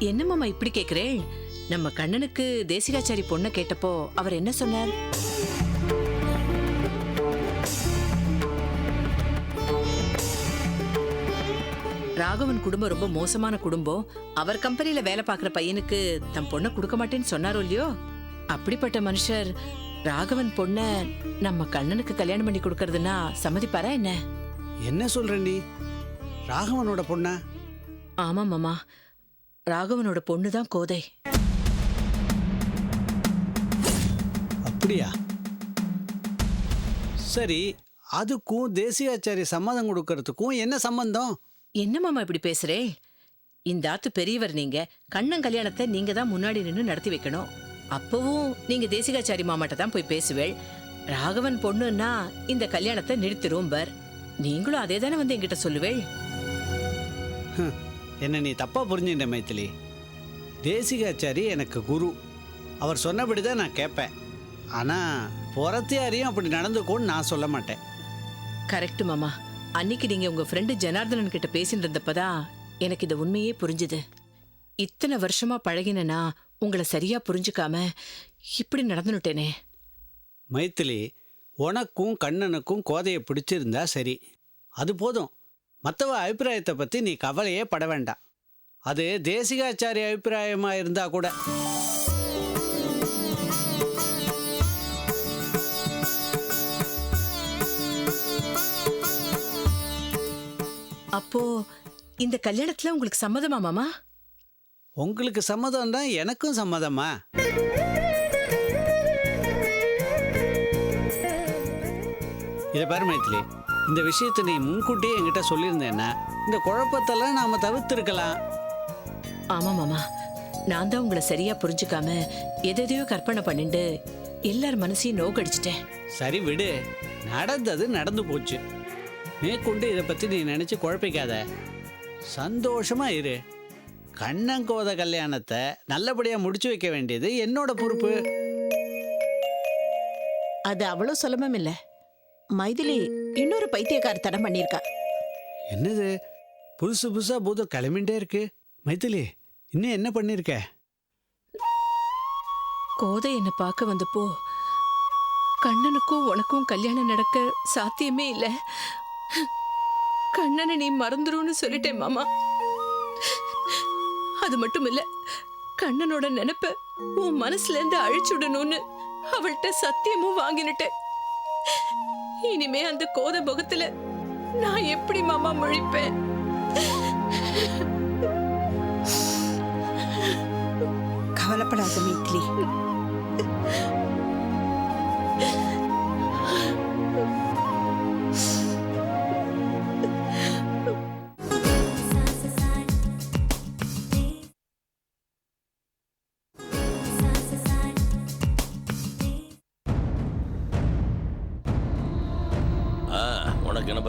என்னமாமா இப்படி கேக்குறேள் நம்ம கண்ணனுக்கு தேசிகாச்சாரி பொண்ணை கேட்டப்போ அவர் என்ன சொன்னார்? ராகவன் குடும்பம் ரொம்ப மோசமான குடும்பம். அவர் கம்பெனில வேலை பார்க்குற பையனுக்கு தம் பொண்ணை கொடுக்க மாட்டேன்னு சொன்னாரோ இல்லையோ? அப்படிப்பட்ட மனுஷர் ராகவன் பொண்ண நம்ம கண்ணனுக்கு கல்யாணம் பண்ணி கொடுக்கறதுன்னா சம்மதிப்பாரா என்ன? என்ன சொல்ற நீ? ராகவனோட பொண்ணா? ஆமா மாமா. ராகவனோட பொண்ணு தான் கோதை. அப்படியா? சரி அதுக்கும் தேசியாச்சாரிய சம்மதம் கொடுக்கறதுக்கும் என்ன சம்பந்தம்? என்ன மாமா இப்படி பேசுறே? இந்த ஆத்து பெரியவர் நீங்க கண்ணன் கல்யாணத்தை நீங்க தான் முன்னாடி நின்னு நடத்தி வைக்கணும். அப்பவும் நீங்க தேசிகாச்சாரி மாமாட்ட தான் போய் பேசுவேள். ராகவன் பொண்ணுன்னா இந்த கல்யாணத்தை நிறுத்திரும் பர். நீங்களும் அதே தானே வந்து என்கிட்ட சொல்லுவேள்? என்ன நீ தப்பா புரிஞ்சுட்ட மைத்திலி. தேசிகாச்சாரி எனக்கு குரு. அவர் சொன்னபடி தான் நான் கேட்பேன். ஆனா புறத்தையாரையும் அப்படி நடந்துக்கோன்னு நான் சொல்ல மாட்டேன். கரெக்ட் மாமா. அன்னைக்கு நீங்க உங்க ஃப்ரெண்டு ஜனார்தனன் கிட்ட பேசிட்டு இருந்தப்பதான் எனக்கு இந்த உண்மையே புரிஞ்சுது. இத்தனை வருஷமா பழகினனா உங்களை சரியா புரிஞ்சுக்காம இப்படி நடந்துட்டேனே. மைத்திலி உனக்கும் கண்ணனுக்கும் கோதையை பிடிச்சிருந்தா சரி. அது போதும். மற்றவ அபிப்பிராயத்தை பற்றி நீ கவலையே பட வேண்டாம். அது தேசிகாச்சாரிய அபிப்பிராயமாக இருந்தா கூட. அப்போ இந்த கல்யாணத்துல உங்களுக்கு சம்மதமா மாமா? உங்களுக்கு சம்மதம் தான் எனக்கும் சம்மதமா இதை பாரு மைத்திலி இந்த விஷயத்தை நீ முன்கூட்டியே என்கிட்ட சொல்லியிருந்தேன்னா இந்த குழப்பத்தெல்லாம் நாம தவிர்த்திருக்கலாம். ஆமா மாமா. நான் தான் உங்களை சரியா புரிஞ்சுக்காம எதையோ கற்பனை பண்ணிட்டு எல்லார் மனசையும் நோக்கடிச்சிட்டேன். சரி விடு. நடந்தது நடந்து போச்சு. மேற்கொண்டு இதை பற்றி நீ நினச்சி குழப்பிக்காத. சந்தோஷமா இரு. கண்ணங்கோத கல்யாணத்தை நல்லபடியாக முடிச்சு வைக்க வேண்டியது என்னோட பொறுப்பு. அது அவ்வளவு சுலபம் இல்ல. மைதிலி இன்னொரு பைத்தியக்காரத்தனம் பண்ணியிருக்கா. என்னது? புதுசு புதுசாக பூதம் கிளம்பிட்டே இருக்கு. மைத்திலி இன்னும் என்ன பண்ணியிருக்க கோதை என்னை பார்க்க வந்தப்போ கண்ணனுக்கும் உனக்கும் கல்யாணம் நடக்க சாத்தியமே இல்ல. கண்ணனை நீ மறந்துருன்னு சொல்லிட்டேன் மாமா. அது மட்டும் இல்ல கண்ணனோட நினைப்ப உன் மனசுல இருந்து அழிச்சுடணும்னு அவள்கிட்ட சத்தியமும் வாங்கினுட்டேன். இனிமே அந்த கோத முகத்துல நான் எப்படி மாமா முழிப்பேன்? கவலைப்படாத மைதிலி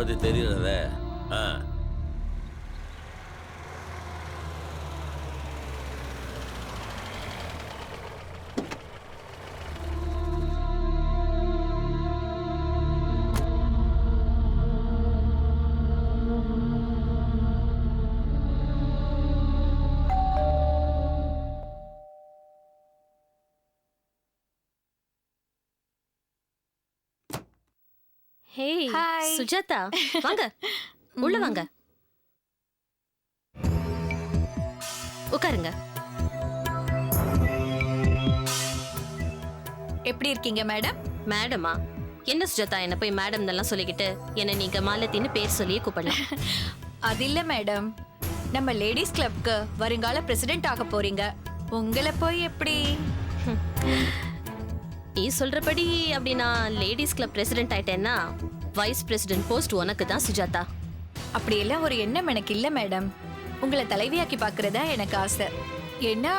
பற்றி தெரியுறதே ஹே Hi. சுஜாதா வாங்க. உள்ள வாங்க. உட்காருங்க. எப்படி இருக்கீங்க மேடம்? மேடமா? என்ன சுஜாதா என்ன போய் மேடம் எல்லாம் சொல்லிக்கிட்டு என்ன நீங்க மாலத்தின்னு பேர் சொல்லியே கூப்பிடலாம். அது இல்ல மேடம். நம்ம லேடிஸ் கிளப்க்கு வருங்கால பிரசிடென்ட் ஆக போறீங்க. உங்களை போய் எப்படி? நீ சொல்றபடி அப்படி நான் லேடிஸ் கிளப் பிரசிடென்ட் ஆயிட்டேன்னா வைஸ் பிரசிடென்ட் போஸ்ட் உனக்கு தான் சுஜாதா. அப்படியெல்லாம் ஒரு எண்ணம் எனக்கு இல்ல மேடம் உங்களை தலைவியாக்கி பார்க்கறதா எனக்கு ஆசை. ஏன்னா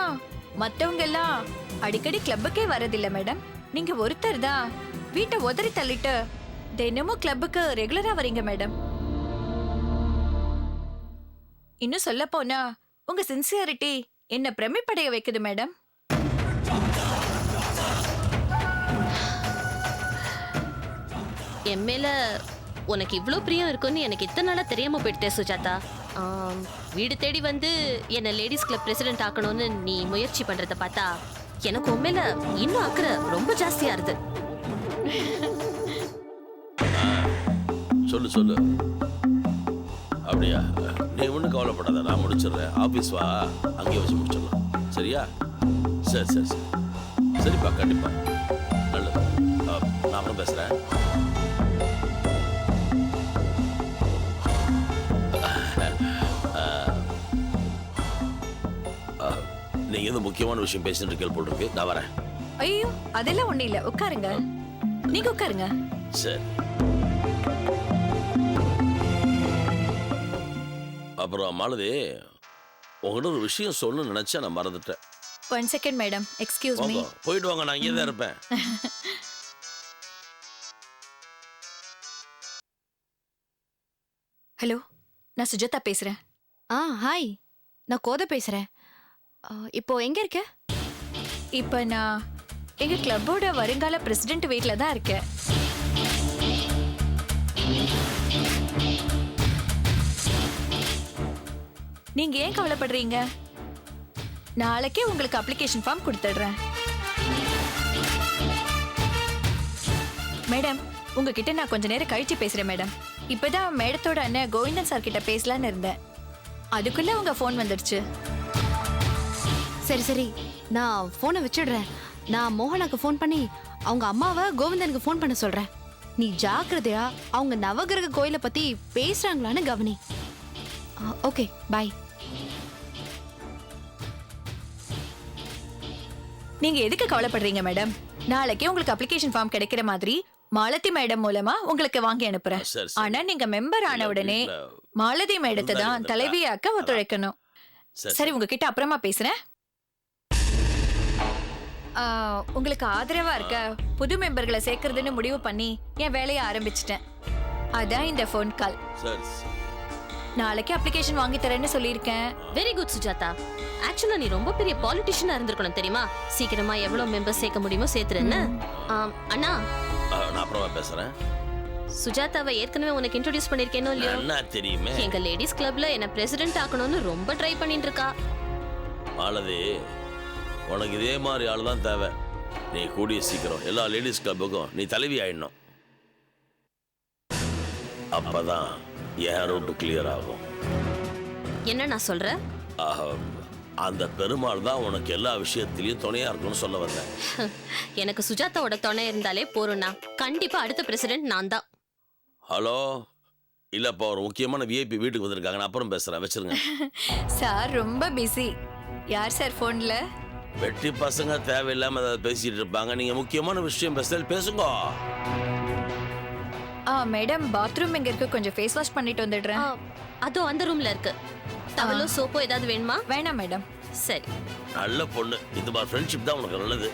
மத்தவங்க எல்லாம் அடிக்கடி கிளப்புக்கே வரதில்ல மேடம் நீங்க ஒருத்தர் தான். வீட்டை உதறி தள்ளிட்டு தினமும் கிளப்புக்கு ரெகுலரா வரீங்க மேடம் இன்னும் சொல்ல போனா உங்க சின்சியாரிட்டி என்ன பிரமிப்படைய வைக்குது மேடம் என் மேல உனக்கு இவ்வளோ பிரியம் இருக்குன்னு எனக்கு இத்தனை நாளாக தெரியாம போயிட்டே சுஜாதா. வீடு தேடி வந்து என்னை லேடிஸ் கிளப் பிரசிடென்ட் ஆக்கணும்னு நீ முயற்சி பண்ணுறத பார்த்தா எனக்கு உண்மையில இன்னும் அக்கறை ரொம்ப ஜாஸ்தியாக இருது சொல்லு சொல்லு. அப்படியா? நீ ஒன்றும் கவலைப்படாத நான் முடிச்சிடுறேன். ஆஃபீஸ் வா? அங்கேயே வச்சு முடிச்சிடலாம். சரியா? சரி சரி சரி. சரிப்பா கண்டிப்பா. நல்லது. நான் அப்புறம் பேசுகிறேன் நீங்கள் எதுவும் முக்கியமான விஷயம் பேசிட்டு இருக்கேள் போல் இருக்கு. நான் வரேன். ஐயோ அதெல்லாம் ஒண்ணு இல்ல. உட்காருங்க. நீங்க உட்காருங்க. சரி. அப்புறம் மாலதி உங்ககிட்ட ஒரு விஷயம் சொல்லணும்னு நினைச்சேன் நான் மறந்துட்டேன். One second madam excuse me வாங்க, போயிட்டு வாங்க. நான் இங்கே தான் இருப்பேன். ஹலோ நான் சுஜாதா பேசுறேன். ஆ ஹாய் நான் கோதை பேசுறேன். ஆ, இப்போ எங்க இருக்க? இப்போ நான் எங்க கிளப்போட வருங்கால பிரசிடென்ட் வீட்ல தான் இருக்கேன். நீங்க ஏன் கவலைப்படுறீங்க? நாளைக்கே உங்களுக்கு அப்ளிகேஷன் ஃபார்ம் கொடுத்துடுறேன். மேடம் உங்ககிட்ட நான் கொஞ்ச நேரம் கழிச்சு பேசுறேன் மேடம். இப்பதான் மேடத்தோட அண்ணன் கோவிந்தன் சார் கிட்ட பேசலான்னு இருந்தேன். அதுக்குள்ள உங்க ஃபோன் வந்துடுச்சு சரி சரி. நான் போனை வச்சிடுறேன். நான் மோகனாக்கு ஃபோன் பண்ணி அவங்க அம்மாவை கோவிந்தனுக்கு ஃபோன் பண்ண சொல்றேன். நீ ஜாக்கிரதையா அவங்க நவகிரக கோயிலை பத்தி பேசுறாங்களான்னு கவனி. ஓகே பாய் நீங்க எதுக்கு கவலைப்படுறீங்க மேடம் நாளைக்கே உங்களுக்கு அப்ளிகேஷன் ஃபார்ம் கிடைக்கிற மாதிரி மாலதி மேடம் மூலமா உங்களுக்கு வாங்கி அனுப்புறேன். ஆனா நீங்க மெம்பர் ஆன உடனே மாலதி மேடத்தை தான் தலைவியாக்க ஒத்துழைக்கணும். சரி உங்ககிட்ட அப்புறமா பேசுறேன். உங்களுக்கு ஆதரவா இருக்க புது மெம்பர்களை சேர்க்கறதுன்னு முடிவு பண்ணி என் வேலையை ஆரம்பிச்சிட்டேன். அதான் இந்த ஃபோன் கால். நாளைக்கு அப்ளிகேஷன் வாங்கி தரேன்னு சொல்லியிருக்கேன். Very good Sujatha. ஆக்சுவலா நீ ரொம்ப பெரிய பாலிட்டிஷியனா இருந்திருக்கணும் தெரியுமா? சீக்கிரமா எவ்வளவு மெம்பர்ஸ் சேர்க்க முடியுமோ சேர்த்துருன்னு. ஆம், அண்ணா. நான் அப்புறமா பேசுறேன். சுஜாதாவை ஏற்கனவே உனக்கு இன்ட்ரோடியூஸ் பண்ணிருக்கேனோ இல்லையோ? என்ன தெரியுமே. எங்க லேடிஸ் கிளப்ல என்ன பிரசிடென்ட் ஆக்கணும்னு ரொம்ப ட்ரை பண்ணிட்டு இருக்கா. மாலதி உனக்கு இதே மாதிரி ஆள் தான் தேவை. நீ கூடிய சீக்கிரம் எல்லா லேடிஸ் கிளப்புக்கும் நீ தலைவி ஆயிடணும். அப்பதான் என் ரூட்டு கிளியர் ஆகும். என்ன நான் சொல்றேன் ஆஹா, அந்த பெருமாள் தான் உனக்கு எல்லா விஷயத்திலையும் துணையா இருக்கணும்னு சொல்ல வந்தேன். எனக்கு சுஜாதாவோட துணை இருந்தாலே போறோம்னா கண்டிப்பா அடுத்த பிரசிடென்ட் நான் தான். ஹலோ இல்லப்பா ஒரு முக்கியமான விஐபி வீட்டுக்கு வந்திருக்காங்க. நான் அப்புறம் பேசுறேன். வச்சிருங்க. சார் ரொம்ப பிஸி யார் சார் ஃபோன்ல வெட்டி பசங்க தேவையில்லாம ஏதாவது பேசிட்டு இருப்பாங்க. நீங்க முக்கியமான விஷயம் பேசுறது பேசுங்க. ஆ மேடம் பாத்ரூம் எங்க இருக்கு? கொஞ்சம் ஃபேஸ் வாஷ் பண்ணிட்டு வந்துடுறேன். ஆ, அதோ அந்த ரூம்ல இருக்கு. டவலோ சோப்போ ஏதாவது வேணுமா? வேணாம் மேடம். சரி. நல்ல பொண்ணு. இது மாதிரி ஃப்ரெண்ட்ஷிப் தான் உனக்கு நல்லது.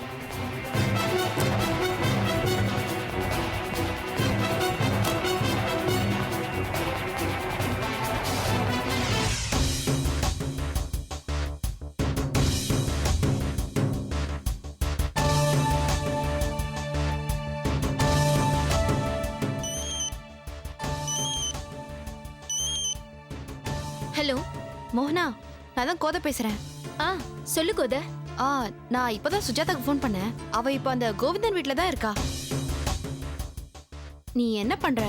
மோகனா நான் தான் கோதை பேசுறேன். ஆ சொல்லு கோத. ஆ நான் இப்பதான் சுஜாதாக்கு ஃபோன் பண்ணேன். அவ இப்போ அந்த கோவிந்தன் வீட்ல தான் இருக்கா. நீ என்ன பண்ற?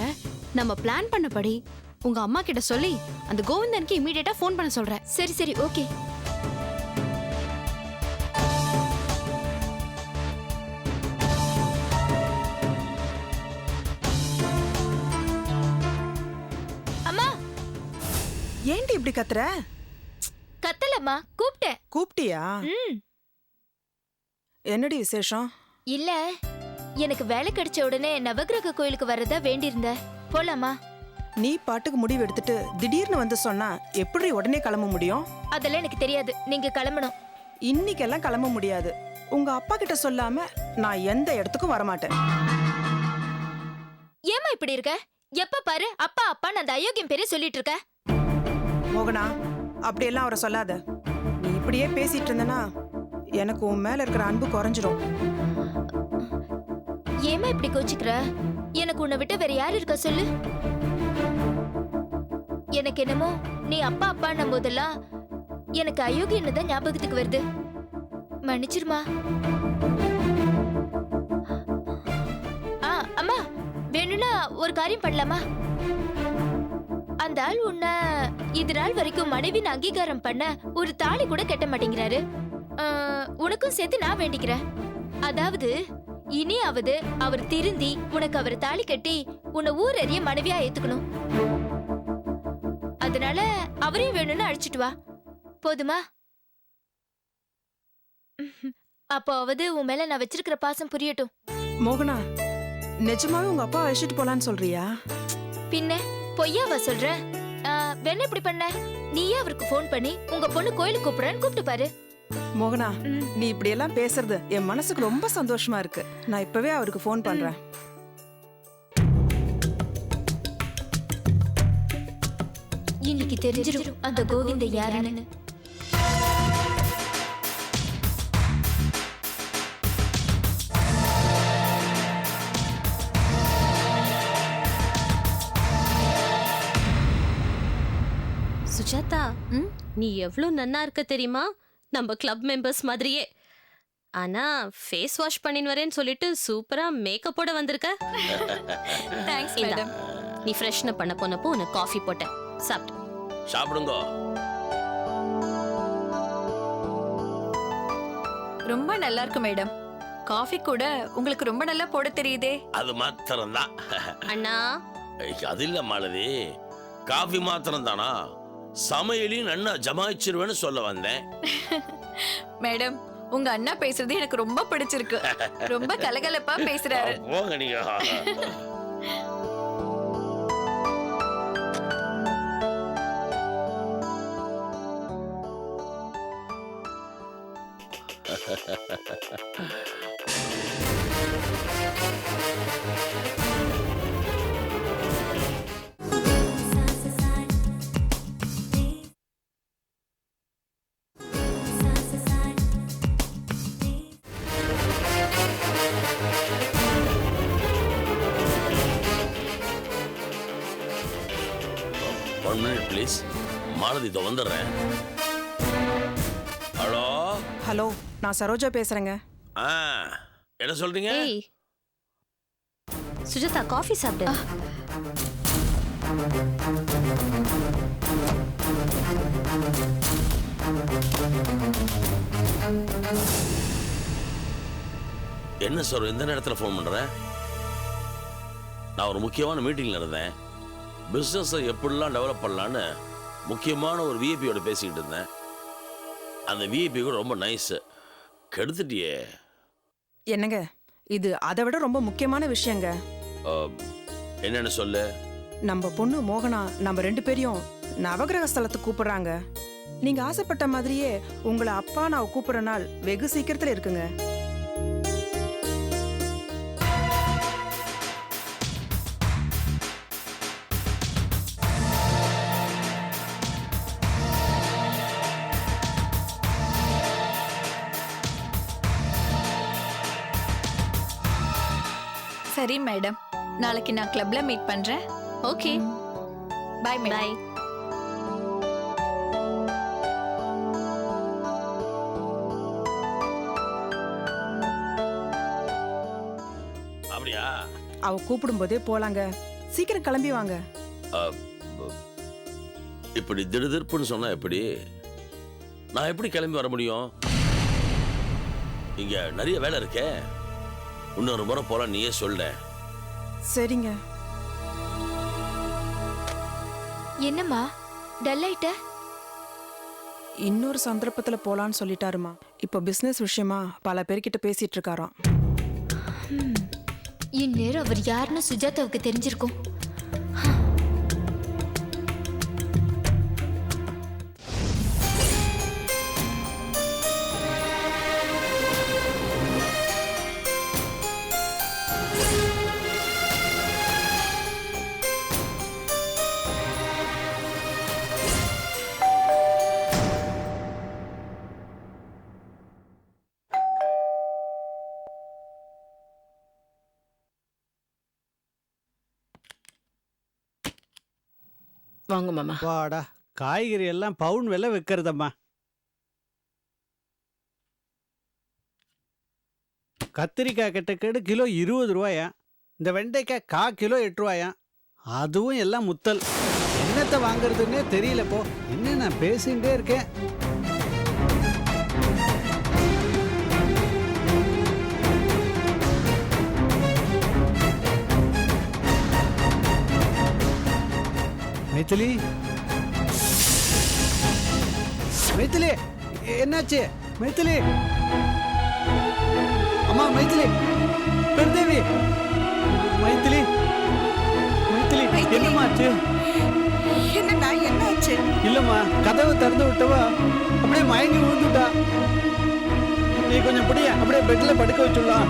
நம்ம பிளான் பண்ணபடி உங்க அம்மா கிட்ட சொல்லி அந்த கோவிந்தனுக்கு இமீடியட்டா ஃபோன் பண்ண சொல்ற சரி சரி ஓகே. அம்மா! ஏன்டி இப்படி கத்துற? கத்தலம்மா கூப்பிட்டேன் கூப்பிட்டியா ம். என்னடி விசேஷம்? இல்ல எனக்கு வேலை கிடைச்ச உடனே நவகிரக கோயிலுக்கு வரதா வேண்டியிருந்த போலாமா? நீ பாட்டுக்கு முடிவு எடுத்துட்டு திடீர்னு வந்து சொன்னா எப்படி உடனே கிளம்ப முடியும்? அதெல்லாம் எனக்கு தெரியாது. நீங்க கிளம்பணும். இன்னைக்கெல்லாம் கிளம்ப முடியாது. உங்க அப்பா கிட்ட சொல்லாம நான் எந்த இடத்துக்கும் வரமாட்டேன். ஏமா இப்படி இருக்க? எப்ப பாரு அப்பா அப்பான்னு அந்த அயோக்கியம் பேரே சொல்லிட்டு இருக்க. மோகனா அப்படியெல்லாம் அவரை சொல்லாத. நீ இப்படியே பேசிட்டு இருந்தனா எனக்கு உன் மேல இருக்கிற அன்பு குறைஞ்சிரும். ஏமா இப்படி கோச்சிக்கிற? எனக்கு உன்னை விட்டு வேற யார் இருக்கா சொல்லு. எனக்கு என்னமோ நீ அப்பா அப்பான்னும் போதெல்லாம் எனக்கு அயோக்கியன்னு தான் ஞாபகத்துக்கு வருது. மன்னிச்சிருமா? ஆ அம்மா வேணும்னா ஒரு காரியம் பண்ணலாமா? அந்த ஆள் உன்னை இது நாள் வரைக்கும் மனைவின் அங்கீகாரம் பண்ண ஒரு தாலி கூட கட்ட மாட்டேங்கிறாரு. உனக்கும் சேர்த்து நான் வேண்டிக்கிறேன். அதாவது இனியாவது அவர் திருந்தி உனக்கு அவர் தாலி கட்டி உன்னை ஊர் எறிய மனைவியா ஏத்துக்கணும். அதனால அவரையும் வேணும்னு அழைச்சிட்டு வா. போதுமா? அப்போவது உன் மேல நான் வச்சிருக்கிற பாசம் புரியட்டும். மோகனா நிஜமாவே உங்க அப்பா அழைச்சிட்டு போலான்னு சொல்றியா? பின்ன? பொய்யாவா சொல்ற ஆ, வேணா இப்படி பண்ண? நீயே அவருக்கு ஃபோன் பண்ணி உங்க பொண்ணு கோயிலுக்கு கூப்பிடுறேன்னு கூப்பிட்டு பாரு. மோகனா நீ இப்படி எல்லாம் பேசுறது என் மனசுக்கு ரொம்ப சந்தோஷமா இருக்கு. நான் இப்பவே அவருக்கு ஃபோன் பண்றேன். இன்னைக்கு தெரிஞ்சிடும் அந்த கோவிந்த யாருன்னு. நீ எவ்வளோ நன்னா இருக்க தெரியுமா? நம்ம கிளப் மெம்பர்ஸ் மாதிரியே. ஆனா ஃபேஸ் வாஷ் பண்ணின்னு வரேன்னு சொல்லிட்டு சூப்பரா மேக்கப்போட வந்திருக்க. தேங்க்ஸ் இந்தா. மேடம் நீ ஃப்ரெஷ்னப் பண்ண போனப்போ உனக்கு காஃபி போட்டேன். சாப்பிட்டு சாப்பிடுங்க. ரொம்ப நல்லா இருக்கு மேடம் காஃபி கூட உங்களுக்கு ரொம்ப நல்லா போட தெரியுதே. அது மாத்திரம்தான். அண்ணா. ஐய், அது இல்ல மாலதி காஃபி மாத்திரம் தானா சமையலையும் நன்னா ஜமாய்ச்சிருவேன்னு சொல்ல வந்தேன். மேடம் உங்க அண்ணா பேசுறது எனக்கு ரொம்ப பிடிச்சிருக்கு. ரொம்ப கலகலப்பா பேசுறாரு. போங்க நீங்க. ஒன் மாலதி இதோ வந்துடுறேன். ஹலோ? ஹலோ நான் சரோஜா பேசுறேங்க. ஆ என்ன சொல்றீங்க? ஏய் சுஜாதா காஃபி சாப்பிடு. என்ன சார் எந்த நேரத்தில் ஃபோன் பண்ணுறேன் நான் ஒரு முக்கியமான மீட்டிங்கில் இருந்தேன். பிஸ்னஸை எப்படிலாம் டெவலப் பண்ணலான்னு முக்கியமான ஒரு விஐபியோட பேசிக்கிட்டு இருந்தேன். அந்த விஐபி கூட ரொம்ப நைஸு கெடுத்துட்டியே. என்னங்க? இது அதை விட ரொம்ப முக்கியமான விஷயங்க. என்னன்னு சொல்லு? நம்ம பொண்ணு மோகனா நம்ம ரெண்டு பேரையும் நவகிரக ஸ்தலத்துக்கு கூப்பிடுறாங்க. நீங்க ஆசைப்பட்ட மாதிரியே உங்களை அப்பா நான் கூப்பிடுற நாள் வெகு சீக்கிரத்துல இருக்குங்க. சரி மேடம் நாளைக்கு நான் கிளப்ல மீட் பண்றேன். ஓகே பை மேடம் பாய் அப்படியா? அவ கூப்பிடும் போதே போலாங்க. சீக்கிரம் கிளம்பி வாங்க. இப்படி திடுதிப்புன்னு சொன்னா எப்படி? நான் எப்படி கிளம்பி வர முடியும்? இங்க நிறைய வேலை இருக்கே. இன்னொரு முறை போலாம் நீயே சொல்ல. சரிங்க. என்னம்மா? டல் ஆயிட்ட இன்னொரு சந்தர்ப்பத்துல போலான்னு சொல்லிட்டாருமா. இப்போ பிசினஸ் விஷயமா பல பேர்கிட்ட பேசிட்டு இருக்காராம். இந்நேரம் அவர் யாருன்னு சுஜாதாவுக்கு தெரிஞ்சிருக்கும். வாங்க மாமா. வாடா காய்கறி எல்லாம் பவுன் விலை விற்கிறதம்மா கத்திரிக்காய் கெட்டக்கேடு கிலோ இருபது ரூபாயா? இந்த வெண்டைக்காய் கா கிலோ எட்டு ரூபாயா? அதுவும் எல்லாம் முத்தல். என்னத்தை வாங்குறதுன்னே தெரியல என்ன நான் பேசிகிட்டே இருக்கேன்? மைத்திலி மைத்திலி என்னாச்சு? மைத்திலி. அம்மா மைத்திலி. பெருதேவி மைத்திலி. மைத்திலி என்னமாச்சு என்னண்ணா என்ன ஆச்சு? இல்லம்மா கதவை திறந்து விட்டவா அப்படியே மயங்கி விழுந்துட்டா நீ கொஞ்சம் பிடிய அப்படியே பெட்ல படுக்க வச்சுடலாம்.